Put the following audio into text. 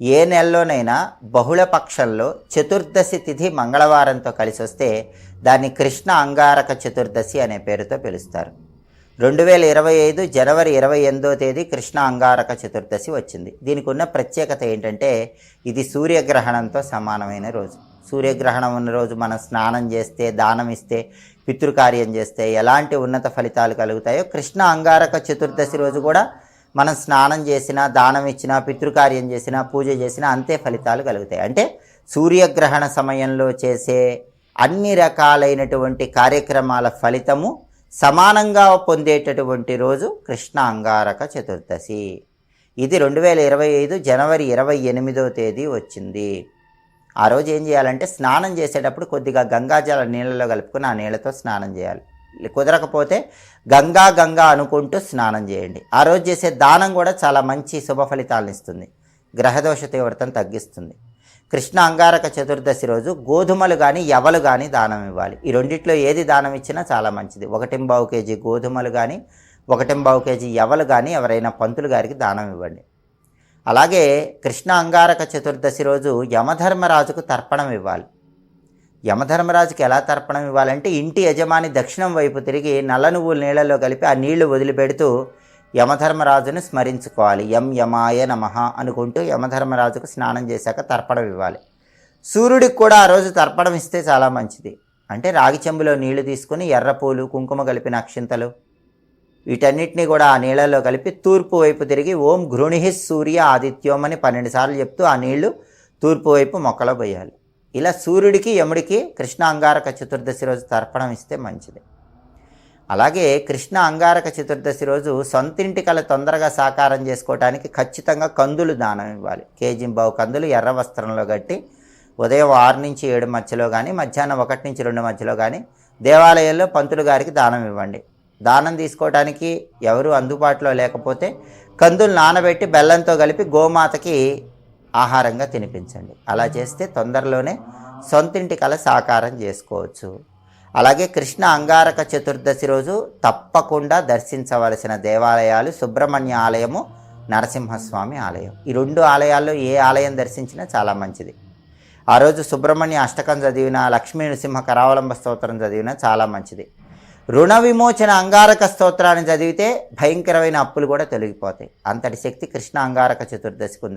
ఏ నెలలోనైనా బహుళ పక్షంలో చతుర్దశి తిథి మంగళవారంతో కలిసి వస్తే దాన్ని కృష్ణ అంగారక చతుర్దశి అనే పేరుతో పిలుస్తారు. రెండు వేల ఇరవై ఐదు జనవరి ఇరవై ఎనిమిదో తేదీ కృష్ణ అంగారక చతుర్దశి వచ్చింది. దీనికి ఉన్న ప్రత్యేకత ఏంటంటే ఇది సూర్యగ్రహణంతో సమానమైన రోజు. సూర్యగ్రహణం ఉన్న రోజు మనం స్నానం చేస్తే దానం ఇస్తే పితృకార్యం చేస్తే ఎలాంటి ఉన్నత ఫలితాలు కలుగుతాయో కృష్ణ అంగారక చతుర్దశి రోజు కూడా మనం స్నానం చేసినా దానం ఇచ్చినా పితృకార్యం చేసినా పూజ చేసినా అంతే ఫలితాలు కలుగుతాయి. అంటే సూర్యగ్రహణ సమయంలో చేసే అన్ని రకాలైనటువంటి కార్యక్రమాల ఫలితము సమానంగా పొందేటటువంటి రోజు కృష్ణ అంగారక చతుర్దశి. ఇది రెండు వేల ఇరవై ఐదు జనవరి ఇరవై ఎనిమిదో తేదీ వచ్చింది. ఆ రోజు ఏం చేయాలంటే స్నానం చేసేటప్పుడు కొద్దిగా గంగాజల నీళ్ళలో కలుపుకుని ఆ నీళ్ళతో స్నానం చేయాలి. కుదరకపోతే గంగా గంగా అనుకుంటూ స్నానం చేయండి. ఆ రోజు చేసే దానం కూడా చాలా మంచి శుభ ఫలితాలను ఇస్తుంది. గ్రహదోష తీవ్రతను తగ్గిస్తుంది. కృష్ణ అంగారక చతుర్దశి రోజు గోధుమలు కానీ ఎవలు కానీ దానం ఇవ్వాలి. ఈ రెండిట్లో ఏది దానం ఇచ్చినా చాలా మంచిది. ఒకటింబావు కేజీ గోధుమలు కానీ ఒకటింబావు కేజీ ఎవలు కానీ ఎవరైనా పంతులు గారికి దానం ఇవ్వండి. అలాగే కృష్ణ అంగారక చతుర్దశి రోజు యమధర్మరాజుకు తర్పణం ఇవ్వాలి. యమధర్మరాజుకి ఎలా తర్పణం ఇవ్వాలంటే ఇంటి యజమాని దక్షిణం వైపు తిరిగి నల్ల నువ్వులు నీళ్ళలో కలిపి ఆ నీళ్ళు వదిలిపెడుతూ యమధర్మరాజును స్మరించుకోవాలి. యం యమాయ నమః అనుకుంటూ యమధర్మరాజుకు స్నానం చేశాక తర్పణం ఇవ్వాలి. సూర్యుడికి కూడా ఆ రోజు తర్పణం ఇస్తే చాలా మంచిది. అంటే రాగి చెంబులో నీళ్ళు తీసుకుని ఎర్రపూలు కుంకుమ కలిపిన అక్షింతలు వీటన్నిటిని కూడా ఆ నీళ్ళలో కలిపి తూర్పు వైపు తిరిగి ఓం గృణిహి సూర్య ఆదిత్యోమని పన్నెండు సార్లు చెప్తూ ఆ నీళ్ళు తూర్పు వైపు మొక్కలో పోయాలి. ఇలా సూర్యుడికి యముడికి కృష్ణ అంగారక చతుర్దశి రోజు తర్పణం ఇస్తే మంచిది. అలాగే కృష్ణ అంగారక చతుర్దశి రోజు సొంతింటి కళ తొందరగా సాకారం చేసుకోవడానికి ఖచ్చితంగా కందులు దానం ఇవ్వాలి. కేజీ బావు కందులు ఎర్ర వస్త్రంలో కట్టి ఉదయం ఆరు నుంచి ఏడు మధ్యలో కానీ మధ్యాహ్నం ఒకటి నుంచి రెండు మధ్యలో కానీ దేవాలయంలో పంతులు గారికి దానం ఇవ్వండి. దానం తీసుకోవడానికి ఎవరు అందుబాటులో లేకపోతే కందులు నానబెట్టి బెల్లంతో కలిపి గోమాతకి ఆహారంగా తినిపించండి. అలా చేస్తే తొందరలోనే సొంతింటి కళ సాకారం చేసుకోవచ్చు. అలాగే కృష్ణ అంగారక చతుర్దశి రోజు తప్పకుండా దర్శించవలసిన దేవాలయాలు సుబ్రహ్మణ్య ఆలయము నరసింహస్వామి ఆలయం. ఈ రెండు ఆలయాల్లో ఏ ఆలయం దర్శించినా చాలా మంచిది. ఆ రోజు సుబ్రహ్మణ్య అష్టకం చదివిన లక్ష్మీ నృసింహ కరావలంబ స్తోత్రం చదివినా చాలా మంచిది. రుణ విమోచన అంగారక స్తోత్రాన్ని చదివితే భయంకరమైన అప్పులు కూడా తొలగిపోతాయి. అంతటి శక్తి కృష్ణ అంగారక చతుర్దశికి ఉంది.